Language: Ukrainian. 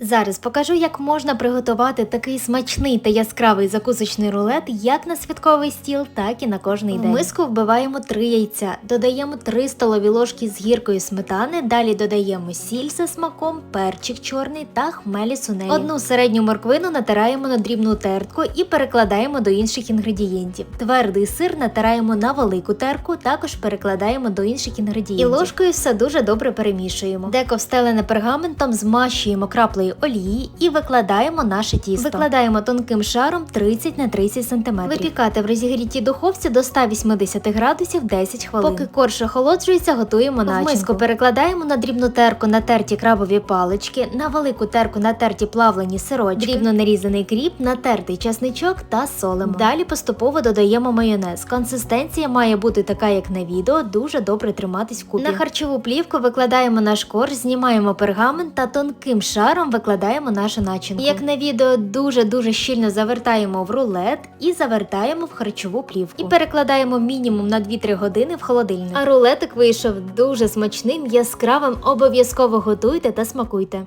Зараз покажу, як можна приготувати такий смачний та яскравий закусочний рулет як на святковий стіл, так і на кожний день. В миску вбиваємо 3 яйця, додаємо 3 столові ложки з гіркою сметани, далі додаємо сіль за смаком, перчик чорний та хмелі сунелі. Одну середню морквину натираємо на дрібну тертку і перекладаємо до інших інгредієнтів. Твердий сир натираємо на велику терку, також перекладаємо до інших інгредієнтів. І ложкою все дуже добре перемішуємо. Деко встелене пергаментом змащуємо краплею олії і викладаємо наше тісто. Викладаємо тонким шаром 30 на 30 см. Випікати в розігрітій духовці до 180 градусів 10 хвилин. Поки корж охолоджується, готуємо начинку. В миску перекладаємо на дрібну терку натерті крабові палички, на велику терку натерті плавлені сирочки, дрібно нарізаний кріп, натертий часничок та солимо. Далі поступово додаємо майонез. Консистенція має бути така, як на відео, дуже добре триматись в купі. На харчову плівку викладаємо наш корж, знімаємо пергамент та тонким шаром викладаємо нашу начинку. Як на відео, дуже дуже щільно завертаємо в рулет і завертаємо в харчову плівку. І перекладаємо мінімум на 2-3 години в холодильник. А рулетик вийшов дуже смачним, яскравим. Обов'язково готуйте та смакуйте.